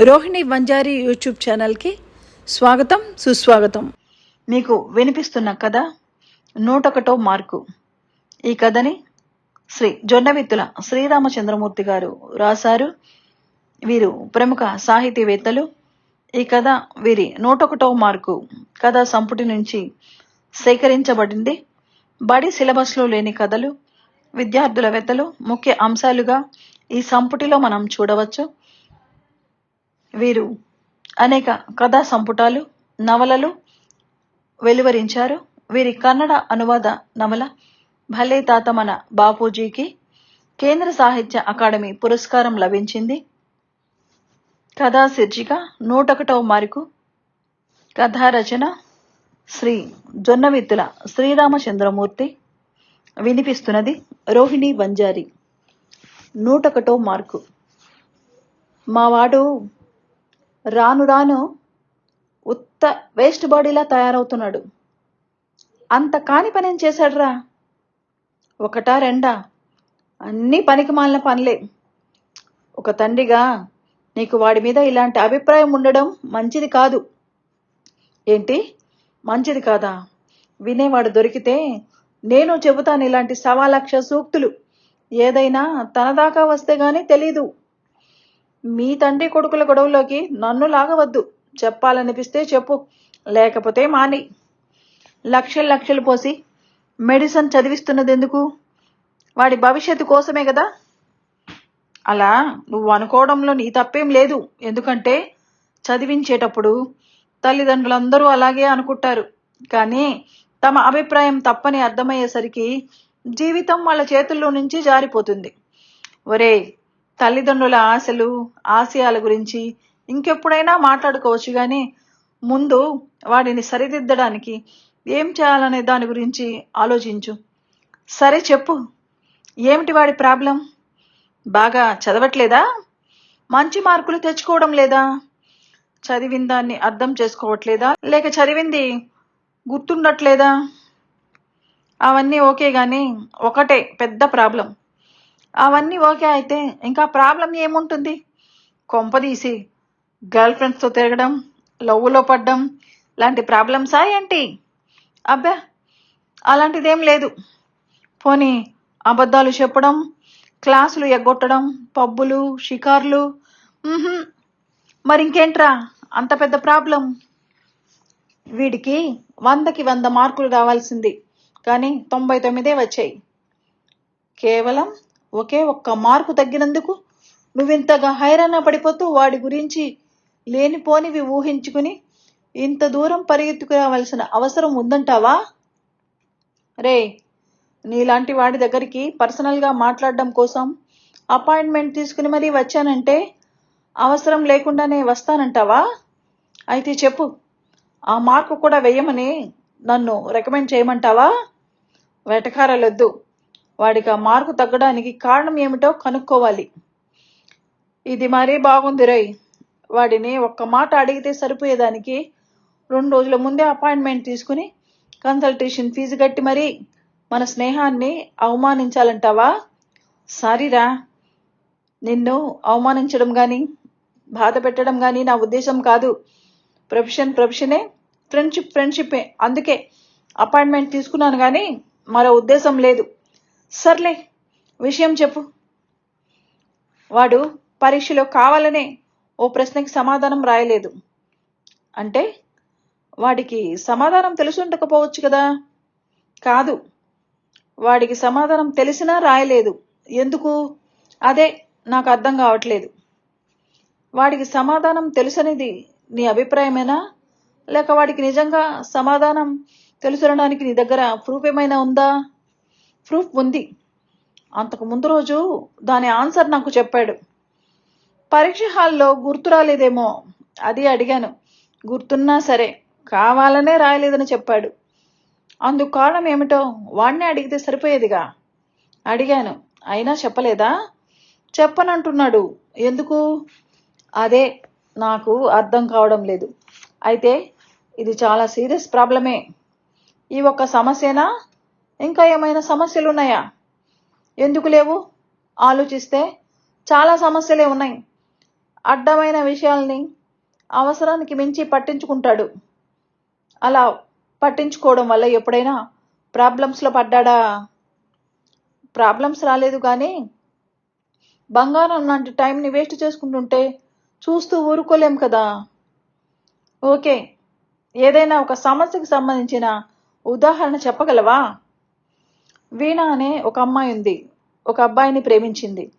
Rohini Vanjari YouTube ఛానల్కి స్వాగతం సుస్వాగతం. మీకు వినిపిస్తున్న కథ నూటొకటో మార్కు. ఈ కథని శ్రీ జొన్నవిత్తుల శ్రీరామచంద్రమూర్తి గారు రాశారు. వీరు ప్రముఖ సాహితీవేత్తలు. ఈ కథ వీరి నూటొకటో మార్కు. కథ సంపుటి నుంచి సేకరించబడింది. బడి సిలబస్లో లేని కథలు విద్యార్థుల వేత్తలు ముఖ్య అంశాలుగా ఈ సంపుటిలో మనం చూడవచ్చు. వీరు అనేక కథా సంపుటాలు నవలలు వెలువరించారు. వీరి కన్నడ అనువాద నవల భలే తాత మన బాపూజీకి కేంద్ర సాహిత్య అకాడమీ పురస్కారం లభించింది. కథా శీర్షిక నూటొకటవ మార్కు. కథా రచన శ్రీ జొన్నవిత్తుల శ్రీరామచంద్రమూర్తి. వినిపిస్తున్నది రోహిణి బంజారి నూటొకటో మార్కు. మావాడు రాను రాను ఉత్త వేస్ట్ బాడీలా తయారవుతున్నాడు. అంత కాని పనేం చేశాడురా? ఒకటా రెండా? అన్నీ పనికి మాలిన పనులే. ఒక తండ్రిగా నీకు వాడి మీద ఇలాంటి అభిప్రాయం ఉండడం మంచిది కాదు. ఏంటి? మంచిది కాదా? వినేవాడు దొరికితే నేను చెబుతాను ఇలాంటి సవా లక్ష సూక్తులు. ఏదైనా తన దాకా వస్తే గానీ తెలీదు. మీ తండ్రి కొడుకుల గొడవలోకి నన్ను లాగవద్దు. చెప్పాలనిపిస్తే చెప్పు. లేకపోతే మాని. లక్షలు లక్షలు పోసి మెడిసిన్ చదివిస్తున్నది ఎందుకు వాడి భవిష్యత్తు కోసమే కదా? అలా నువ్వు అనుకోవడంలో నీ తప్పేం లేదు. ఎందుకంటే చదివించేటప్పుడు తల్లిదండ్రులందరూ అలాగే అనుకుంటారు. కానీ తమ అభిప్రాయం తప్పని అర్థమయ్యేసరికి జీవితం వాళ్ళ చేతుల్లో నుంచి జారిపోతుంది. ఒరే తల్లిదండ్రుల ఆశలు ఆశయాల గురించి ఇంకెప్పుడైనా మాట్లాడుకోవచ్చు కానీ ముందు వాడిని సరిదిద్దడానికి ఏం చేయాలనే దాని గురించి ఆలోచించు. సరే చెప్పు. ఏమిటి వాడి ప్రాబ్లం? బాగా చదవట్లేదా? మంచి మార్కులు తెచ్చుకోవడం లేదా? చదివిన దాన్ని అర్థం చేసుకోవట్లేదా? లేక చదివింది గుర్తుండట్లేదా? అవన్నీ ఓకే కానీ ఒకటే పెద్ద ప్రాబ్లం. అవన్నీ ఓకే అయితే ఇంకా ప్రాబ్లం ఏముంటుంది? కొంపదీసి గర్ల్ ఫ్రెండ్స్తో తిరగడం లవ్వులో పడ్డం లాంటి ప్రాబ్లమ్సా ఏంటి? అబ్బా అలాంటిదేం లేదు. పోనీ అబద్ధాలు చెప్పడం క్లాసులు ఎగ్గొట్టడం పబ్బులు షికార్లు మరి ఇంకేంట్రా అంత పెద్ద ప్రాబ్లం. వీడికి వందకి వంద మార్కులు రావాల్సింది. కానీ తొంభై తొమ్మిదే వచ్చాయి. కేవలం ఒకే ఒక్క మార్కు తగ్గినందుకు నువ్వింతగా హైరాణ పడిపోతూ వాడి గురించి లేనిపోనివి ఊహించుకుని ఇంత దూరం పరిగెత్తుకురావలసిన అవసరం ఉందంటావా? రే నీలాంటి వాడి దగ్గరికి పర్సనల్గా మాట్లాడడం కోసం అపాయింట్మెంట్ తీసుకుని మరీ వచ్చానంటే అవసరం లేకుండానే వస్తానంటావా? అయితే చెప్పు ఆ మార్కు కూడా వేయమని నన్ను రికమెండ్ చేయమంటావా? వెటకారాలొద్దు. వాడికి ఆ మార్కు తగ్గడానికి కారణం ఏమిటో కనుక్కోవాలి. ఇది మరీ బాగుంది రై. వాడిని ఒక్క మాట అడిగితే సరిపోయేదానికి రెండు రోజుల ముందే అపాయింట్మెంట్ తీసుకుని కన్సల్టేషన్ ఫీజు కట్టి మరీ మన స్నేహాన్ని అవమానించాలంటావా? సారీరా. నిన్ను అవమానించడం కానీ బాధ పెట్టడం కానీ నా ఉద్దేశం కాదు. ప్రొఫెషన్ ప్రొఫెషనే ఫ్రెండ్షిప్ ఫ్రెండ్షిప్పే అందుకే అపాయింట్మెంట్ తీసుకున్నాను కానీ మరో ఉద్దేశం లేదు. సర్లే విషయం చెప్పు. వాడు పరీక్షలో కావాలనే ఓ ప్రశ్నకి సమాధానం రాయలేదు. అంటే వాడికి సమాధానం తెలుసుండకపోవచ్చు కదా? కాదు. వాడికి సమాధానం తెలిసినా రాయలేదు. ఎందుకు? అదే నాకు అర్థం కావట్లేదు. వాడికి సమాధానం తెలుసనేది నీ అభిప్రాయమేనా? లేక వాడికి నిజంగా సమాధానం తెలుసనడానికి నీ దగ్గర ప్రూఫ్ ఏమైనా ఉందా? ప్రూఫ్ ఉంది. అంతకు ముందు రోజు దాని ఆన్సర్ నాకు చెప్పాడు. పరీక్ష హాల్లో గుర్తు రాలేదేమో? అది అడిగాను. గుర్తున్నా సరే కావాలనే రాయలేదని చెప్పాడు. అందుకు కారణం ఏమిటో వాణ్ణి అడిగితే సరిపోయేదిగా? అడిగాను. అయినా చెప్పలేదా? చెప్పనంటున్నాడు. ఎందుకు? అదే నాకు అర్థం కావడం లేదు. అయితే ఇది చాలా సీరియస్ ప్రాబ్లమే. ఈ ఒక్క సమస్యనా? ఇంకా ఏమైనా సమస్యలు ఉన్నాయా ఎందుకు లేవు? ఆలోచిస్తే చాలా సమస్యలే ఉన్నాయి. అడ్డమైన విషయాల్ని అవసరానికి మించి పట్టించుకుంటాడు. అలా పట్టించుకోవడం వల్ల ఎప్పుడైనా ప్రాబ్లమ్స్లో పడ్డాడా? ప్రాబ్లమ్స్ రాలేదు కానీ బంగారం లాంటి టైంని వేస్ట్ చేసుకుంటుంటే చూస్తూ ఊరుకోలేం కదా. ఓకే ఏదైనా ఒక సమస్యకు సంబంధించిన ఉదాహరణ చెప్పగలవా? వీణ అనే ఒక అమ్మాయి ఉంది. ఒక అబ్బాయిని ప్రేమించింది.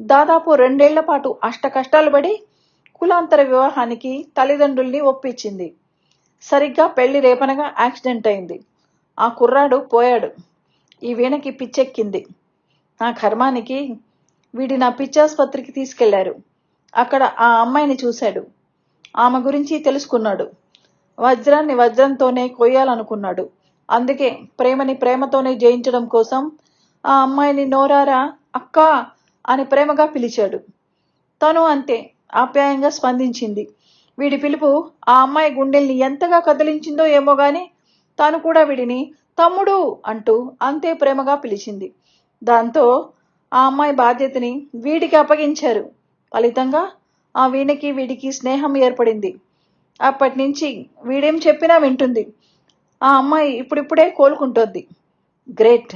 దాదాపు రెండేళ్ళ పాటు అష్ట కష్టాలు పడి కులాంతర వివాహానికి తల్లిదండ్రుల్ని ఒప్పించింది. సరిగ్గా పెళ్ళి రేపనగా యాక్సిడెంట్ అయింది. ఆ కుర్రాడు పోయాడు. ఈ వీణకి పిచ్చెక్కింది. నా కర్మానికి వీడి నా పిచ్చాసుపత్రికి తీసుకెళ్ళారు. అక్కడ ఆ అమ్మాయిని చూశాడు. ఆమె గురించి తెలుసుకున్నాడు. వజ్రాన్ని వజ్రంతోనే కొయ్యాలనుకున్నాడు. అందుకే ప్రేమని ప్రేమతోనే జయించడం కోసం ఆ అమ్మాయిని నోరారా అక్క అని ప్రేమగా పిలిచాడు. తను అంతే ఆప్యాయంగా స్పందించింది. వీడి పిలుపు ఆ అమ్మాయి గుండెల్ని ఎంతగా కదిలించిందో ఏమో గాని తాను కూడా వీడిని తమ్ముడు అంటూ అంతే ప్రేమగా పిలిచింది. దాంతో ఆ అమ్మాయి బాధ్యతని వీడికి అప్పగించారు. ఫలితంగా ఆ వీణకి వీడికి స్నేహం ఏర్పడింది. అప్పటి నుంచి వీడేం చెప్పినా వింటుంది. ఆ అమ్మాయి ఇప్పుడిప్పుడే కోలుకుంటోంది. గ్రేట్.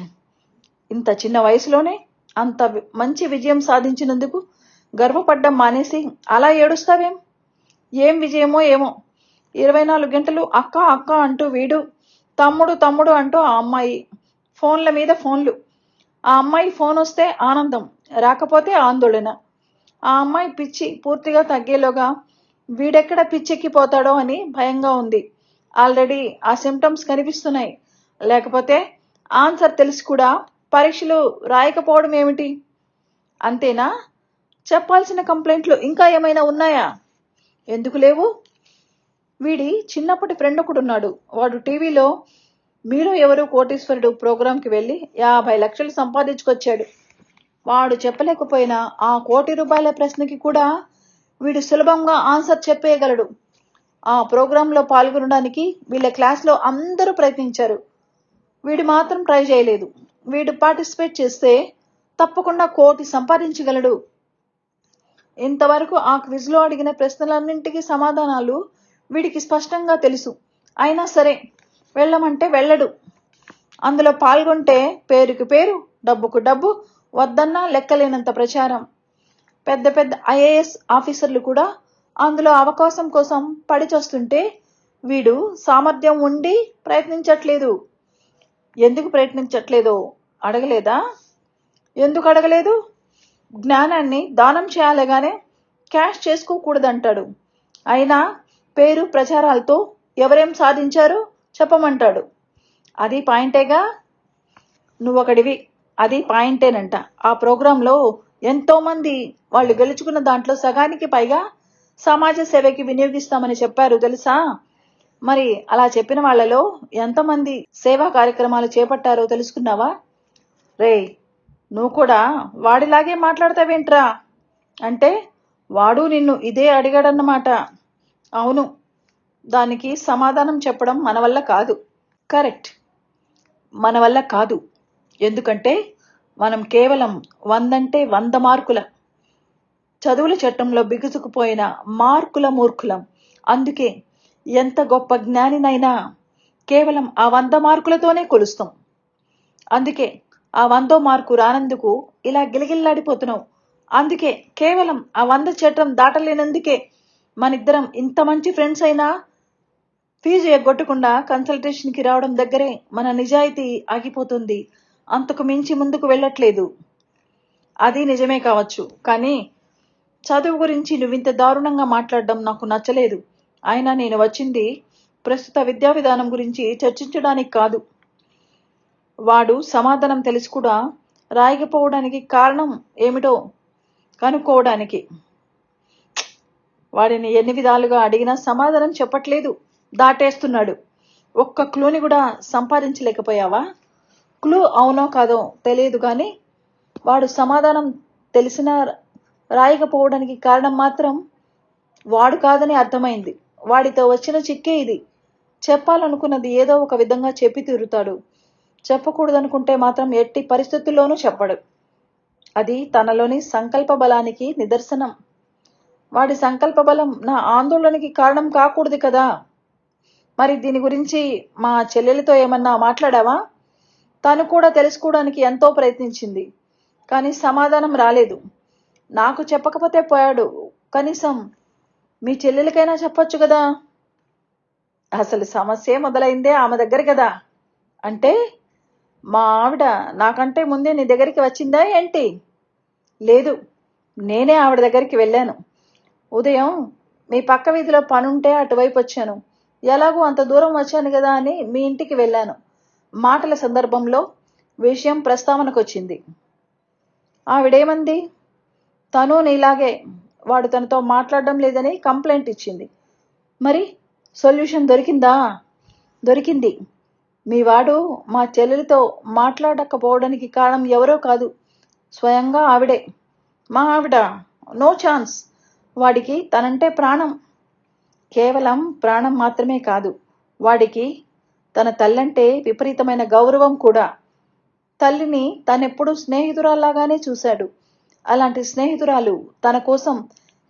ఇంత చిన్న వయసులోనే అంత మంచి విజయం సాధించినందుకు గర్వపడ్డం మానేసి అలా ఏడుస్తావేం? ఏం విజయమో ఏమో. ఇరవై నాలుగు గంటలు అక్క అక్క అంటూ వీడు తమ్ముడు తమ్ముడు అంటూ ఆ అమ్మాయి ఫోన్ల మీద ఫోన్లు. ఆ అమ్మాయి ఫోన్ వస్తే ఆనందం రాకపోతే ఆందోళన. ఆ అమ్మాయి పిచ్చి పూర్తిగా తగ్గేలోగా వీడెక్కడ పిచ్చెక్కిపోతాడో అని భయంగా ఉంది. ఆల్రెడీ ఆ సిమ్టమ్స్ కనిపిస్తున్నాయి. లేకపోతే ఆన్సర్ తెలిసి కూడా పరీక్షలు రాయకపోవడం ఏమిటి? అంతేనా? చెప్పాల్సిన కంప్లైంట్లు ఇంకా ఏమైనా ఉన్నాయా? ఎందుకు లేవు? వీడి చిన్నప్పటి ఫ్రెండ్ ఒకడున్నాడు వాడు టీవీలో మీరు ఎవరు కోటీశ్వరుడు ప్రోగ్రాంకి వెళ్ళి యాభై లక్షలు సంపాదించుకొచ్చాడు. వాడు చెప్పలేకపోయినా ఆ కోటి రూపాయల ప్రశ్నకి కూడా వీడు సులభంగా ఆన్సర్ చెప్పేయగలడు. ఆ ప్రోగ్రాంలో పాల్గొనడానికి వీళ్ళ క్లాస్లో అందరూ ప్రయత్నించారు. వీడు మాత్రం ట్రై చేయలేదు. వీడు పార్టిసిపేట్ చేస్తే తప్పకుండా కోటి సంపాదించగలడు. ఇంతవరకు ఆ క్విజ్లో అడిగిన ప్రశ్నలన్నింటికీ సమాధానాలు వీడికి స్పష్టంగా తెలుసు. అయినా సరే వెళ్ళమంటే వెళ్ళడు. అందులో పాల్గొంటే పేరుకు పేరు డబ్బుకు డబ్బు వద్దన్నా లెక్కలేనంత ప్రచారం. పెద్ద పెద్ద ఐఏఎస్ ఆఫీసర్లు కూడా అందులో అవకాశం కోసం పడిచొస్తుంటే వీడు సామర్థ్యం ఉండి ప్రయత్నించట్లేదు. ఎందుకు ప్రయత్నించట్లేదో అడగలేదా? ఎందుకు అడగలేదు? జ్ఞానాన్ని దానం చేయాలగానే క్యాష్ చేసుకోకూడదంటాడు. అయినా పేరు ప్రచారాలతో ఎవరేం సాధించారు చెప్పమంటాడు. అది పాయింటేగా? నువ్వొకడివి. అది పాయింటేనంట. ఆ ప్రోగ్రాంలో ఎంతోమంది వాళ్ళు గెలుచుకున్న దాంట్లో సగానికి పైగా సమాజ సేవకి వినియోగిస్తామని చెప్పారు తెలుసా? మరి అలా చెప్పిన వాళ్ళలో ఎంతమంది సేవా కార్యక్రమాలు చేపట్టారో తెలుసుకున్నావా? రే నువ్వు కూడా వాడిలాగే మాట్లాడతావేంట్రా? అంటే వాడు నిన్ను ఇదే అడిగాడన్నమాట. అవును దానికి సమాధానం చెప్పడం మన వల్ల కాదు. కరెక్ట్. మన వల్ల కాదు. ఎందుకంటే మనం కేవలం వందంటే వంద మార్కుల చదువుల చట్టంలో బిగుసుకుపోయిన మార్కుల మూర్ఖులం. అందుకే ఎంత గొప్ప జ్ఞానినైనా కేవలం ఆ వంద మార్కులతోనే కొలుస్తాం. అందుకే ఆ వందో మార్కు రానందుకు ఇలా గిలగిల్లాడిపోతున్నావు. అందుకే కేవలం ఆ వంద చట్టం దాటలేనందుకే మనిద్దరం ఇంత మంచి ఫ్రెండ్స్ అయినా ఫీజు ఎగ్గొట్టకుండా కన్సల్టేషన్కి రావడం దగ్గరే మన నిజాయితీ ఆగిపోతుంది. అంతకు మించి ముందుకు వెళ్ళట్లేదు. అది నిజమే కావచ్చు. కానీ చదువు గురించి నువ్వింత దారుణంగా మాట్లాడడం నాకు నచ్చలేదు. అయినా నేను వచ్చింది ప్రస్తుత విద్యా విధానం గురించి చర్చించడానికి కాదు. వాడు సమాధానం తెలిసి కూడా రాయకపోవడానికి కారణం ఏమిటో కనుక్కోవడానికి. వాడిని ఎన్ని విధాలుగా అడిగినా సమాధానం చెప్పట్లేదు. దాటేస్తున్నాడు. ఒక్క క్లూని కూడా సంపాదించలేకపోయావా? క్లూ అవునో కాదో తెలియదు కానీ వాడు సమాధానం తెలిసినా రాయకపోవడానికి కారణం మాత్రం వాడు కాదని అర్థమైంది. వాడితో వచ్చిన చిక్కే ఇది. చెప్పాలనుకున్నది ఏదో ఒక విధంగా చెప్పి తీరుతాడు. చెప్పకూడదనుకుంటే మాత్రం ఎట్టి పరిస్థితుల్లోనూ చెప్పడు. అది తనలోని సంకల్ప బలానికి నిదర్శనం. వాడి సంకల్ప బలం నా ఆందోళనకి కారణం కాకూడదు కదా. మరి దీని గురించి మా చెల్లెలతో ఏమన్నా మాట్లాడావా? తను కూడా తెలుసుకోవడానికి ఎంతో ప్రయత్నించింది. కానీ సమాధానం రాలేదు. నాకు చెప్పకపోతే పోయాడు. కనీసం మీ చెల్లెలకైనా చెప్పొచ్చు కదా? అసలు సమస్య మొదలైందే ఆమె దగ్గర కదా? అంటే మా ఆవిడ నాకంటే ముందే నీ దగ్గరికి వచ్చిందా ఏంటి? లేదు నేనే ఆవిడ దగ్గరికి వెళ్ళాను. ఉదయం మీ పక్క వీధిలో పనుంటే అటువైపు వచ్చాను. ఎలాగో అంత దూరం వచ్చాను కదా అని మీ ఇంటికి వెళ్ళాను. మాటల సందర్భంలో విషయం ప్రస్తావనకు వచ్చింది ఆవిడేమంది? తను నీలాగే వాడు తనతో మాట్లాడడం లేదని కంప్లైంట్ ఇచ్చింది. మరి సొల్యూషన్ దొరికిందా? దొరికింది. మీ వాడు మా చెల్లెలితో మాట్లాడకపోవడానికి కారణం ఎవరో కాదు. స్వయంగా ఆవిడే. మా ఆవిడ. No chance. వాడికి తనంటే ప్రాణం. కేవలం ప్రాణం మాత్రమే కాదు. వాడికి తన తల్లంటే విపరీతమైన గౌరవం కూడా. తల్లిని తనెప్పుడు స్నేహితురాల్లాగానే చూశాడు. అలాంటి స్నేహితురాలు తన కోసం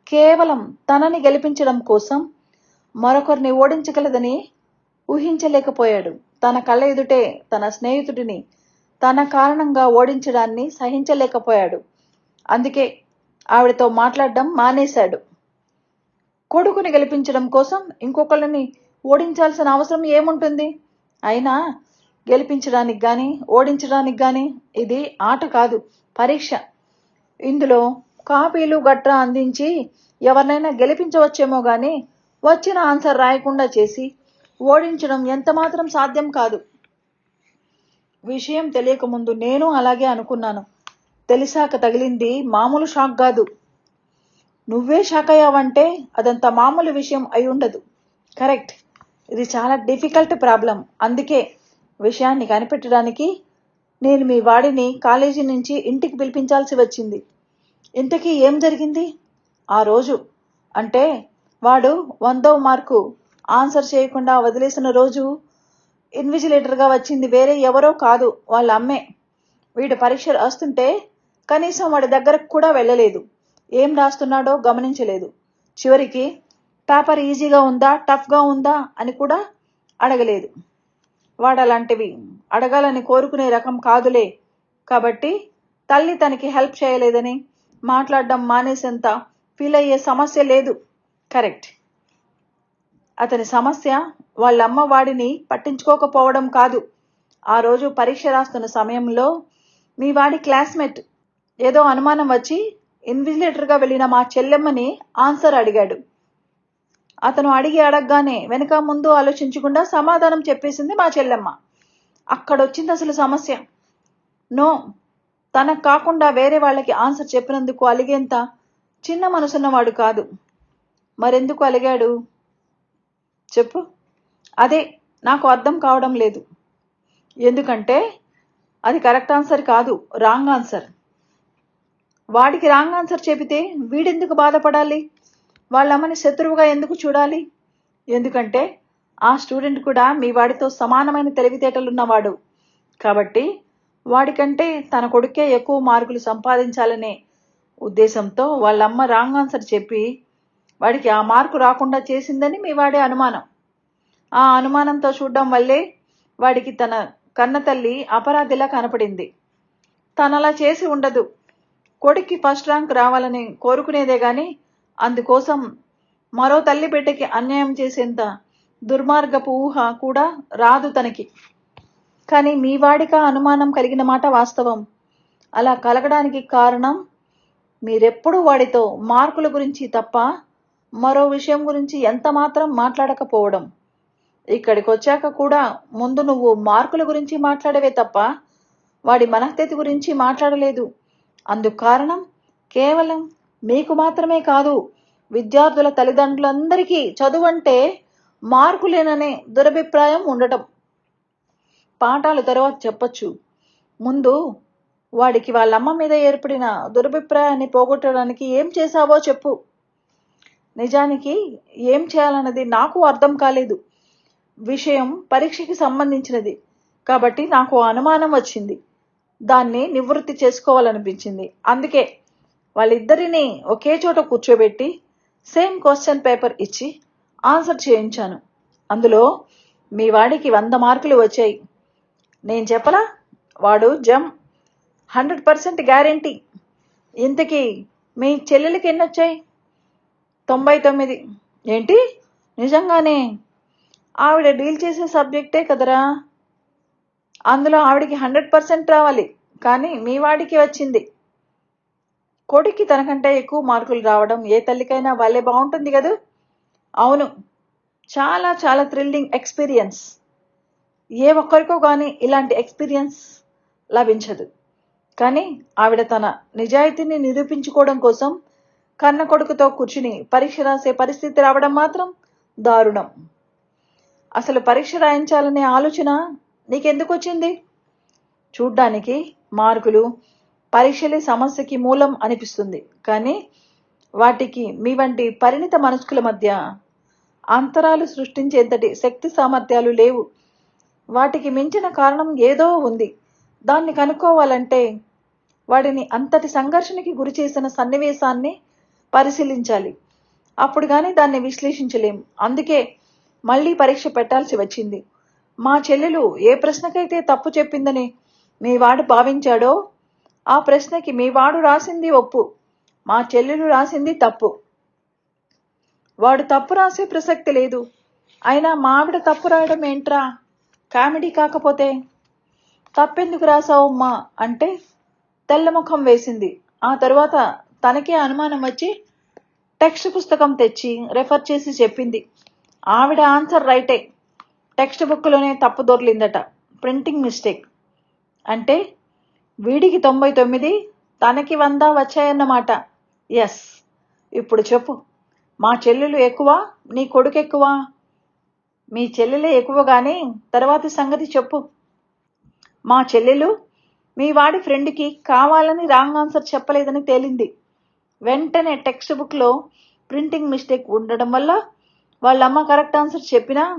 కేవలం తనని గెలిపించడం కోసం మరొకరిని ఓడించగలదని ఊహించలేకపోయాడు. తన కళ్ళ ఎదుటే తన స్నేహితుడిని తన కారణంగా ఓడించడాన్ని సహించలేకపోయాడు. అందుకే ఆవిడతో మాట్లాడడం మానేశాడు. కొడుకుని గెలిపించడం కోసం ఇంకొకళ్ళని ఓడించాల్సిన అవసరం ఏముంటుంది? అయినా గెలిపించడానికి కానీ ఓడించడానికి కానీ ఇది ఆట కాదు పరీక్ష. ఇందులో కాపీలు గట్రా అందించి ఎవరినైనా గెలిపించవచ్చేమో కానీ వచ్చిన ఆన్సర్ రాయకుండా చేసి ఓడించడం ఎంతమాత్రం సాధ్యం కాదు. విషయం తెలియకముందు నేను అలాగే అనుకున్నాను. తెలిసాక తగిలింది మామూలు షాక్ కాదు. నువ్వే షాక్ అయ్యావంటే అదంత మామూలు విషయం అయి ఉండదు. కరెక్ట్. ఇది చాలా డిఫికల్ట్ ప్రాబ్లం. అందుకే విషయాన్ని కనిపెట్టడానికి నేను మీ వాడిని కాలేజీ నుంచి ఇంటికి పిలిపించాల్సి వచ్చింది. ఇంతకీ ఏం జరిగింది? ఆ రోజు. అంటే వాడు వందో మార్కు ఆన్సర్ చేయకుండా వదిలేసిన రోజు ఇన్విజిలేటర్గా వచ్చింది. వేరే ఎవరో కాదు వాళ్ళ అమ్మే. వీడు పరీక్ష రాస్తుంటే కనీసం వాడి దగ్గరకు కూడా వెళ్ళలేదు. ఏం రాస్తున్నాడో గమనించలేదు. చివరికి పేపర్ ఈజీగా ఉందా? టఫ్గా ఉందా? అని కూడా అడగలేదు. వాడలాంటివి. అడగాలని కోరుకునే రకం కాదులే. కాబట్టి తల్లి తనకి హెల్ప్ చేయలేదని మాట్లాడడం మానేసేంత ఫీల్ అయ్యే సమస్య లేదు. కరెక్ట్. అతని సమస్య వాళ్ళమ్మ వాడిని పట్టించుకోకపోవడం కాదు. ఆ రోజు పరీక్ష రాస్తున్న సమయంలో మీ వాడి క్లాస్మేట్ ఏదో అనుమానం వచ్చి ఇన్విజిలేటర్గా వెళ్ళిన మా చెల్లెమ్మని ఆన్సర్ అడిగాడు. అతను అడిగి అడగగానే వెనక ముందు ఆలోచించకుండా సమాధానం చెప్పేసింది మా చెల్లెమ్మ. అక్కడొచ్చింది అసలు సమస్య. నో తనకు కాకుండా వేరే వాళ్ళకి ఆన్సర్ చెప్పినందుకు అలిగేంత చిన్న మనసున్నవాడు కాదు. మరెందుకు అలిగాడు? చెప్పు. అదే నాకు అర్థం కావడం లేదు. ఎందుకంటే అది కరెక్ట్ ఆన్సర్ కాదు రాంగ్ ఆన్సర్. వాడికి రాంగ్ ఆన్సర్ చెబితే వీడెందుకు బాధపడాలి? వాళ్ళమ్మని శత్రువుగా ఎందుకు చూడాలి? ఎందుకంటే ఆ స్టూడెంట్ కూడా మీ వాడితో సమానమైన తెలివితేటలున్నవాడు. కాబట్టి వాడికంటే తన కొడుకే ఎక్కువ మార్కులు సంపాదించాలనే ఉద్దేశంతో వాళ్ళమ్మ రాంగ్ ఆన్సర్ చెప్పి వాడికి ఆ మార్కు రాకుండా చేసిందని మీ వాడే అనుమానం. ఆ అనుమానంతో చూడడం వల్లే వాడికి తన కన్న తల్లి అపరాధిలా కనపడింది. తనలా చేసి ఉండదు. కొడుక్కి ఫస్ట్ ర్యాంక్ రావాలని కోరుకునేదే కానీ అందుకోసం మరో తల్లి బిడ్డకి అన్యాయం చేసేంత దుర్మార్గపు ఊహ కూడా రాదు తనకి. కానీ మీ వాడిక అనుమానం కలిగిన మాట వాస్తవం. అలా కలగడానికి కారణం మీరెప్పుడు వాడితో మార్కుల గురించి తప్ప మరో విషయం గురించి ఎంత మాత్రం మాట్లాడకపోవడం. ఇక్కడికి వచ్చాక కూడా ముందు నువ్వు మార్కుల గురించి మాట్లాడవే తప్ప వాడి మనస్థితి గురించి మాట్లాడలేదు. అందుకు కారణం కేవలం మీకు మాత్రమే కాదు విద్యార్థుల తల్లిదండ్రులందరికీ చదువు అంటే మార్కులేననే దురభిప్రాయం ఉండటం. పాఠాలు తర్వాత చెప్పచ్చు. ముందు వాడికి వాళ్ళమ్మ మీద ఏర్పడిన దురభిప్రాయాన్ని పోగొట్టడానికి ఏం చేశావో చెప్పు. నిజానికి ఏం చేయాలన్నది నాకు అర్థం కాలేదు. విషయం పరీక్షకి సంబంధించినది. కాబట్టి నాకు అనుమానం వచ్చింది. దాన్ని నివృత్తి చేసుకోవాలనిపించింది. అందుకే వాళ్ళిద్దరిని ఒకే చోట కూర్చోబెట్టి సేమ్ క్వశ్చన్ పేపర్ ఇచ్చి ఆన్సర్ చేయించాను. అందులో మీ వాడికి వంద మార్కులు వచ్చాయి. నేను చెప్పలా వాడు జమ్ హండ్రెడ్ పర్సెంట్ గ్యారంటీ. ఇంతకీ మీ చెల్లెలకి ఎన్ని వచ్చాయి? తొంభై తొమ్మిది. ఏంటి? నిజంగానే? ఆవిడ డీల్ చేసే సబ్జెక్టే కదరా? అందులో ఆవిడికి హండ్రెడ్ పర్సెంట్ రావాలి. కానీ మీ వాడికి వచ్చింది. కొడుక్కి తనకంటే ఎక్కువ మార్కులు రావడం ఏ తల్లికైనా వాళ్ళే బాగుంటుంది కదా? అవును. చాలా చాలా థ్రిల్లింగ్ ఎక్స్పీరియన్స్ ఏ ఒక్కరికో కానీ ఇలాంటి ఎక్స్పీరియన్స్ లభించదు. కానీ ఆవిడ తన నిజాయితీని నిరూపించుకోవడం కోసం కన్న కొడుకుతో కూర్చుని పరీక్ష రాసే పరిస్థితి రావడం మాత్రం దారుణం. అసలు పరీక్ష రాయించాలనే ఆలోచన నీకెందుకు వచ్చింది చూడ్డానికి మార్కులు పరీక్షలే సమస్యకి మూలం అనిపిస్తుంది. కానీ వాటికి మీ వంటి పరిణిత మనస్కుల మధ్య అంతరాలు సృష్టించేంతటి శక్తి సామర్థ్యాలు లేవు. వాటికి మించిన కారణం ఏదో ఉంది. దాన్ని కనుక్కోవాలంటే వాడిని అంతటి సంఘర్షణకి గురి చేసిన సన్నివేశాన్ని పరిశీలించాలి. అప్పుడు కానీ దాన్ని విశ్లేషించలేం. అందుకే మళ్ళీ పరీక్ష పెట్టాల్సి వచ్చింది. మా చెల్లెలు ఏ ప్రశ్నకైతే తప్పు చెప్పిందని మీ వాడు భావించాడో ఆ ప్రశ్నకి మీ వాడు రాసింది ఒప్పు. మా చెల్లెలు రాసింది తప్పు. వాడు తప్పు రాసే ప్రసక్తి లేదు. అయినా మా ఆవిడ తప్పు రాయడం ఏంట్రా? కామెడీ కాకపోతే. తప్పెందుకు రాసావమ్మా అంటే తెల్లముఖం వేసింది. ఆ తర్వాత తనకే అనుమానం వచ్చి టెక్స్ట్ పుస్తకం తెచ్చి రెఫర్ చేసి చెప్పింది. ఆవిడ ఆన్సర్ రైటే. టెక్స్ట్ బుక్లోనే తప్పు దొర్లిందట ప్రింటింగ్ మిస్టేక్. అంటే వీడికి తొంభై తొమ్మిది తనకి వంద వచ్చాయన్నమాట. ఎస్ ఇప్పుడు చెప్పు. మా చెల్లెలు ఎక్కువ? నీ కొడుకు ఎక్కువ? మీ చెల్లెలే ఎక్కువ కానీ తర్వాతి సంగతి చెప్పు. మా చెల్లెలు మీ వాడి ఫ్రెండ్కి కావాలని రాంగ్ ఆన్సర్ చెప్పలేదని తేలింది. వెంటనే టెక్స్ట్ బుక్లో ప్రింటింగ్ మిస్టేక్ ఉండడం వల్ల వాళ్ళమ్మ కరెక్ట్ ఆన్సర్ చెప్పినా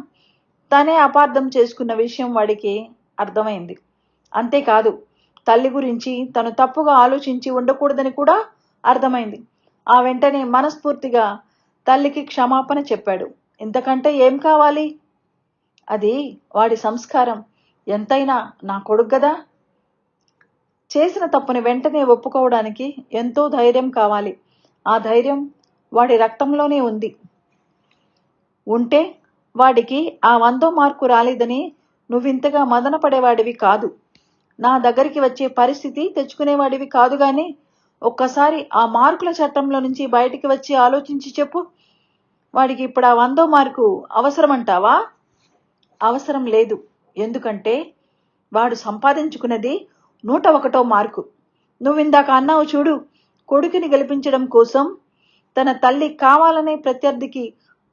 తనే అపార్థం చేసుకున్న విషయం వాడికి అర్థమైంది. అంతేకాదు తల్లి గురించి తను తప్పుగా ఆలోచించి ఉండకూడదని కూడా అర్థమైంది. ఆ వెంటనే మనస్ఫూర్తిగా తల్లికి క్షమాపణ చెప్పాడు. ఇంతకంటే ఏం కావాలి? అది వాడి సంస్కారం. ఎంతైనా నా కొడుకు కదా? చేసిన తప్పుని వెంటనే ఒప్పుకోవడానికి ఎంతో ధైర్యం కావాలి. ఆ ధైర్యం వాడి రక్తంలోనే ఉంది. ఉంటే వాడికి ఆ వందో మార్కు రాలేదని నువ్వింతగా మదనపడేవాడివి కాదు. నా దగ్గరికి వచ్చే పరిస్థితి తెచ్చుకునేవాడివి కాదు కానీ ఒక్కసారి ఆ మార్కుల చట్టంలో నుంచి బయటికి వచ్చి ఆలోచించి చెప్పు. వాడికి ఇప్పుడు ఆ వందో మార్కు అవసరమంటావా? అవసరం లేదు. ఎందుకంటే వాడు సంపాదించుకున్నది నూట ఒకటో మార్కు. నువ్విందాక అన్నావు చూడు కొడుకుని గెలిపించడం కోసం తన తల్లి కావాలనే ప్రత్యర్థికి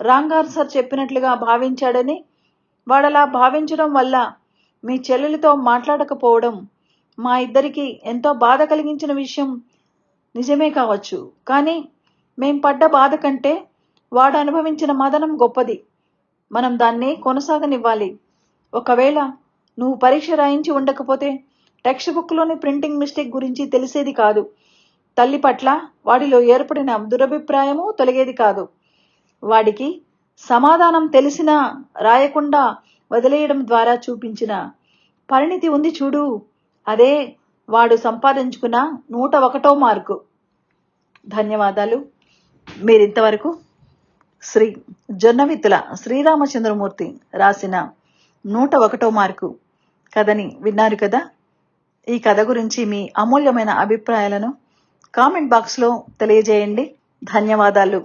రాంగార్ సార్ చెప్పినట్లుగా భావించాడని. వాడలా భావించడం వల్ల మీ చెల్లెలితో మాట్లాడకపోవడం మా ఇద్దరికి ఎంతో బాధ కలిగించిన విషయం నిజమే కావచ్చు. కానీ మేం పడ్డ బాధ కంటే వాడు అనుభవించిన మదనం గొప్పది. మనం దాన్ని కొనసాగనివ్వాలి. ఒకవేళ నువ్వు పరీక్ష రాయించి ఉండకపోతే టెక్స్ట్ బుక్లోని ప్రింటింగ్ మిస్టేక్ గురించి తెలిసేది కాదు. తల్లి పట్ల వాడిలో ఏర్పడిన దురభిప్రాయము తొలగేది కాదు. వాడికి సమాధానం తెలిసినా రాయకుండా వదిలేయడం ద్వారా చూపించిన పరిణితి ఉంది చూడు. అదే వాడు సంపాదించుకున్న నూట ఒకటో మార్కు. ధన్యవాదాలు. మీరింతవరకు శ్రీ జొన్నవిత్తుల శ్రీరామచంద్రమూర్తి రాసిన నూట ఒకటో మార్కు కథని విన్నారు కదా? ఈ కథ గురించి మీ అమూల్యమైన అభిప్రాయాలను కామెంట్ బాక్స్లో తెలియజేయండి. ధన్యవాదాలు.